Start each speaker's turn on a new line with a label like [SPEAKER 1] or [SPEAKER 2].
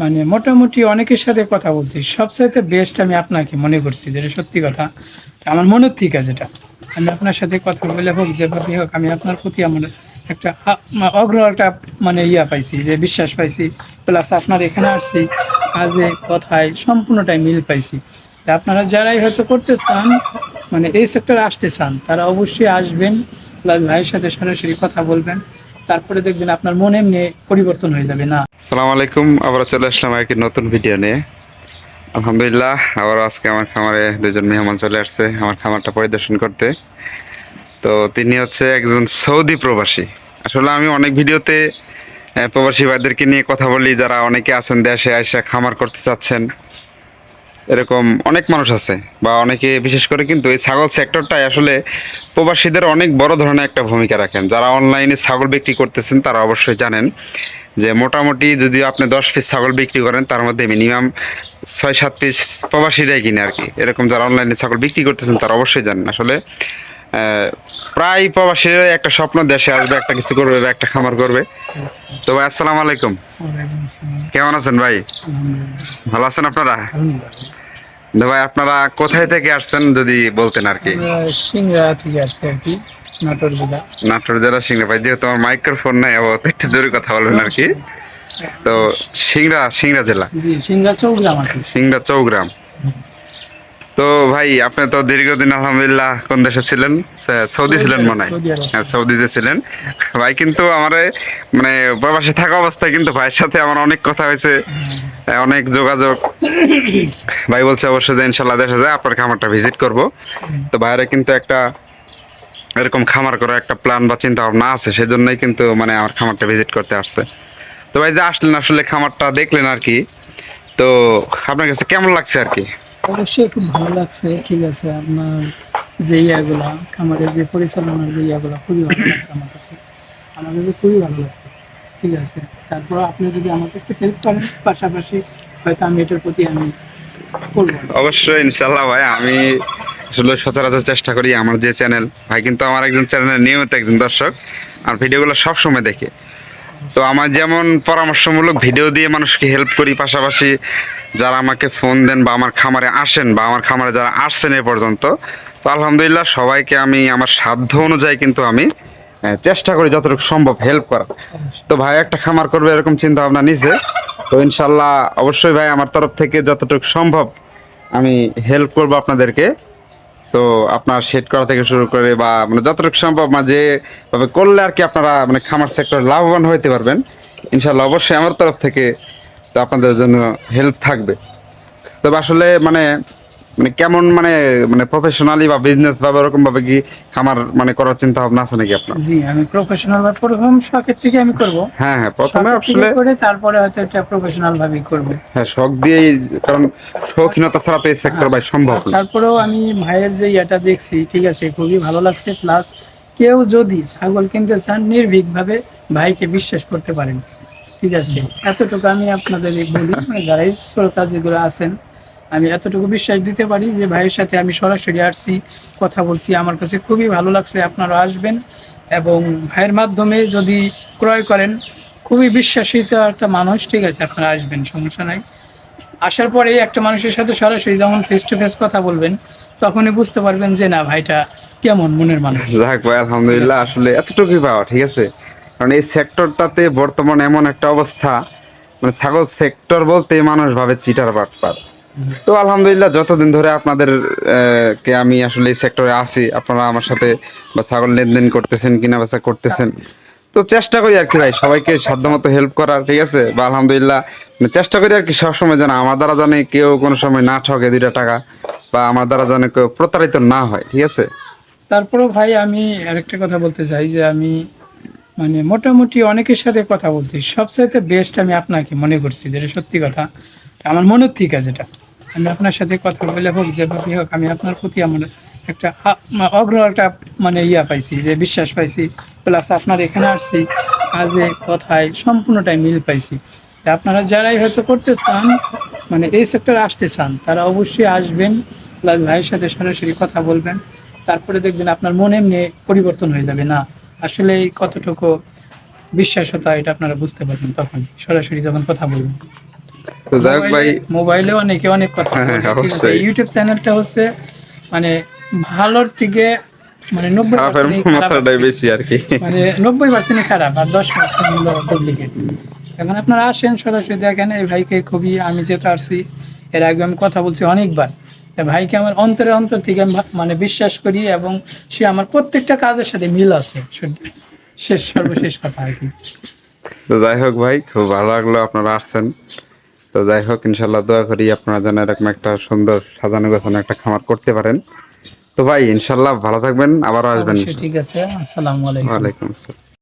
[SPEAKER 1] মানে মোটামুটি অনেকের সাথে কথা বলছি। সবচাইতে বেস্ট আমি আপনাকে মনে করছি যেটা সত্যি কথা আমার মনের আছে এটা আমি আপনার সাথে কথা বলে হোক, যেভাবে হোক, আমি আপনার প্রতি আমার একটা অগ্রহ একটা মানে ইয়া পাইছি, যে বিশ্বাস পাইছি। প্লাস আপনার এখানে আসছি, কাজে, কথায় সম্পূর্ণটাই মিল পাইছি। আপনারা যারাই হয়তো করতে চান মানে এই সেক্টরে আসতে চান, তারা অবশ্যই আসবেন প্লাস ভাইয়ের সাথে সরাসরি কথা বলবেন। তারপরে দেখবেন আপনার মনে এমনি পরিবর্তন হয়ে যাবে, না।
[SPEAKER 2] সালাম আলাইকুম আবার চলে আসলাম আর কি নতুন ভিডিও নিয়ে। আলহামদুলিল্লাহ আবার আজকে আমার খামারে দুজন মেহমান চলে আসছে, আমার খামারটা পরিদর্শন করতে। তো তিনি হচ্ছে একজন সৌদি প্রবাসী। আসলে আমি অনেক ভিডিওতে প্রবাসী ভাইদেরকে নিয়ে কথা বলি, যারা অনেকে আছেন দেশে এসে খামার করতে চাচ্ছেন। এরকম অনেক মানুষ আছে, বা অনেকে বিশেষ করে কিন্তু এই ছাগল সেক্টরটাই আসলে প্রবাসীদের অনেক বড় ধরনের একটা ভূমিকা রাখেন। যারা অনলাইনে ছাগল বিক্রি করতেছেন, তারা অবশ্যই জানেন। যে মোটামুটি যদি আপনি দশ পিস ছাগল বিক্রি করেন তার মধ্যে মিনিমাম ছয় সাত পিস প্রবাসীরাই কিনে আর কি। এরকম যারা অনলাইনে ছাগল বিক্রি করতেছেন তারা অবশ্যই জানেন। আসলে আহ, প্রায় প্রবাসীর একটা স্বপ্ন দেশে আসবে একটা কিছু করবে বা একটা খামার করবে। তো ভাই আসসালামু আলাইকুম। কেমন আছেন ভাই? ভালো আছেন আপনারা? ভাই আপনারা কোথায় থেকে আসছেন যদি বলতেন আর কি?
[SPEAKER 1] সিংড়া থেকে আসছে আর কি নাটোর জেলা।
[SPEAKER 2] নাটোর জেলা সিংড়া। ভাই যেহেতু আমার মাইক্রোফোন নাই আবার একটু জোরে কথা বলবেন আর কি। তো সিংড়া সিংড়া জেলা।
[SPEAKER 1] জি সিংড়া চৌগ্রাম আর কি।
[SPEAKER 2] সিংড়া চৌগ্রাম। তো ভাই আপনি তো দীর্ঘদিন আলহামদুলিল্লাহ কোন দেশে ছিলেন? সৌদি ছিলেন মনে হয়? হ্যাঁ সৌদিতে ছিলেন। ভাই কিন্তু আমার মানে প্রবাসে থাকা অবস্থায় কিন্তু ভাইয়ের সাথে আমার অনেক কথা হয়েছে অনেক যোগাযোগ। ভাই বলছে অবশ্যই যে ইনশাল্লাহ দেখা যায়, আপনার খামারটা ভিজিট করব। তো ভাইয়েরা কিন্তু একটা এরকম খামার করার একটা প্ল্যান বা চিন্তা ভাবনা আছে, সেজন্যই কিন্তু মানে আমার খামারটা ভিজিট করতে আসছে। তো ভাই যে আসলেন আসলে খামারটা দেখলেন আর কি, তো আপনার কাছে কেমন লাগছে আর কি?
[SPEAKER 1] অবশ্যই খুব ভালো লাগছে, ঠিক আছে, আপনার যে ইয়াগুলা, খামারের যে পরিচালনার যে ইয়াগুলা, খুবই ভালো লাগছে আমার কাছে। আমার কাছে খুবই ভালো লাগছে, ঠিক আছে। তারপর আপনি যদি আমাকে একটু হেল্প করেন, পাশাপাশি হয়তো আমি এটার প্রতি আমি
[SPEAKER 2] অবশ্যই ইনশাল্লাহ ভাই, আমি আসলে সচরাচর চেষ্টা করি আমার যে চ্যানেল ভাই কিন্তু আমার একজন চ্যানেলের নিয়মিত একজন দর্শক, আর ভিডিওগুলো সব সময় দেখে। তো আমার যেমন পরামর্শমূলক ভিডিও দিয়ে মানুষকে হেল্প করি, পাশাপাশি যারা আমাকে ফোন দেন বা আমার খামারে আসেন বা আমার খামারে যারা আসছেন এ পর্যন্ত, তো আলহামদুলিল্লাহ সবাইকে আমি, আমার সাধ্য অনুযায়ী কিন্তু আমি চেষ্টা করি যতটুকু সম্ভব হেল্প করার। তো ভাই, একটা খামার করবে এরকম চিন্তা ভাবনা নিছে তো ইনশাল্লাহ অবশ্যই ভাই, আমার তরফ থেকে যতটুকু সম্ভব আমি হেল্প করব আপনাদেরকে। তো আপনার সেট করা থেকে শুরু করে বা মানে যতটুকু সম্ভব মানে যেভাবে করলে আর কি আপনারা মানে খামার সেক্টর লাভবান হইতে পারবেন। ইনশাল্লাহ অবশ্যই আমার তরফ থেকে তো আপনাদের জন্য হেল্প থাকবে। তবে আসলে মানে মানে কেমন মানে মানে প্রফেশনালি বা বিজনেস বা ওরকম ভাবে কি খামার মানে করার চিন্তা ভাবনা আছে নাকি আপনার?
[SPEAKER 1] জি আমি প্রফেশনাল বা প্রথম শখের থেকে আমি করব।
[SPEAKER 2] হ্যাঁ হ্যাঁ প্রথমে আসলে
[SPEAKER 1] করে তারপরে হয়তো এটা প্রফেশনাল ভাবেই করব।
[SPEAKER 2] হ্যাঁ শখ দিয়েই কারণ শৌখিনতা ছাড়া তো এই সেক্টর ভাই সম্ভব না।
[SPEAKER 1] তারপরেও আমি ভাইয়ের যে ইয়েটা দেখছি ঠিক আছে খুবই ভালো লাগছে। প্লাস কেউ যদি ছাগল কিনতে চান নির্ভীকভাবে ভাইকে বিশ্বাস করতে পারেন। ঠিক আছে এতটুকু আমি আপনাদের বলি। মানে যারা শ্রোতা যেগুলো আছেন আমি এতটুকু বিশ্বাস দিতে পারি যে ভাইয়ের সাথে আমি সরাসরি আসছি, কথা বলছি। আমার কাছে খুবই ভালো লাগছে আপনারা আসবেন এবং ভাইয়ের মাধ্যমে যদি ক্রয় করেন, খুবই বিশ্বাসিত একটা মানুষ, ঠিক আছে, আপনারা আসবেন, সমস্যা নাই। আসার পরে একটা মানুষের সাথে সরাসরি যেমন ফেস টু ফেস কথা বলবেন, তখনই বুঝতে পারবেন যে না, ভাইটা কেমন মনের মানুষ।
[SPEAKER 2] যাক ভাই, আলহামদুলিল্লাহ, আসলে এতটুকুই পাওয়া, ঠিক আছে? কারণ এই সেক্টরটাতে বর্তমানে এমন একটা অবস্থা মানে ছাগল সেক্টর বলতে মানুষ ভাবে চিটার বাটপার। তো আলহামদুলিল্লাহ, যতদিন ধরে আপনাদের কে আমি আসলে এই সেক্টরে আছি, আপনারা আমার সাথে বা ছাগল লেনদেন করতেছেন কিনা বেচা করতেছেন, তো চেষ্টা করি আর কি ভাই, সবাইকে সাধ্যমতো হেল্প করার, ঠিক আছে? বা আলহামদুলিল্লাহ মানে চেষ্টা করি আর কি, সবসময় যেন আমার দ্বারা জানে কেউ কোনো সময় না ঠকে দুইটা টাকা, বা আমার দ্বারা যেন কেউ প্রতারিত না হয়, ঠিক আছে?
[SPEAKER 1] তারপরেও ভাই, আমি আরেকটা কথা বলতে চাই, যে আমি মানে মোটামুটি অনেকের সাথে কথা বলছি, সবচাইতে বেস্ট আমি আপনাকে মনে করছি, যেটা সত্যি কথা, আমার মনের ঠিক আছে যেটা আমি আপনার সাথে কথা বলে হোক যেভাবে হোক, আমি আপনার প্রতি আমার একটা আ- মা- অগ্র একটা মানে ইয়া পাইছি, যে বিশ্বাস পাইছি। প্লাস আপনার এখানে আসছি, কাজে, কথায় সম্পূর্ণটাই মিল পাইছি। আপনারা যারাই হয়তো করতে চান মানে এই সেক্টরে আসতে চান, তারা অবশ্যই আসবেন প্লাস ভাইয়ের সাথে সরাসরি কথা বলবেন। তারপরে দেখবেন আপনার মনে এমনি পরিবর্তন হয়ে যাবে, না? আসলে এই কতটুকু বিশ্বাসতা, এটা আপনারা বুঝতে পারবেন তখন সরাসরি যখন কথা বলবেন।
[SPEAKER 2] তো ভাই
[SPEAKER 1] মোবাইলে- অনেকে অনেক কথা বলে। ইউটিউব চ্যানেলটা হচ্ছে মানে ভালোর থেকে মানে নব্বই
[SPEAKER 2] মাত্রাটাই বেশি আর কি।
[SPEAKER 1] মানে নব্বই পার্সেন্ট খারাপ আর দশ পার্সেন্ট হলো ডুপ্লিকেট এখন আপনারা আসেন সরাসরি দেখেন এই ভাইকে খুবই আমি যেটা আসছি এর আগে আমি কথা বলছি অনেকবার। ভাইকে আমার অন্তরে অন্তর থেকে মানে বিশ্বাস করি এবং সে আমার প্রত্যেকটা কাজের সাথে মিল আছে। শেষ সর্বশেষ কথা আর কি।
[SPEAKER 2] যাই হোক ভাই খুব ভালো লাগল আপনারা আসছেন। তো যাই হোক ইনশাল্লাহ দোয়া করি আপনারা যেন এরকম একটা সুন্দর সাজানো গোছানো একটা খামার করতে পারেন। তো ভাই ইনশাল্লাহ ভালো থাকবেন আবারও আসবেন।
[SPEAKER 1] ঠিক আছে। আসসালামু আলাইকুম।
[SPEAKER 2] ওয়ালাইকুম আসসালাম।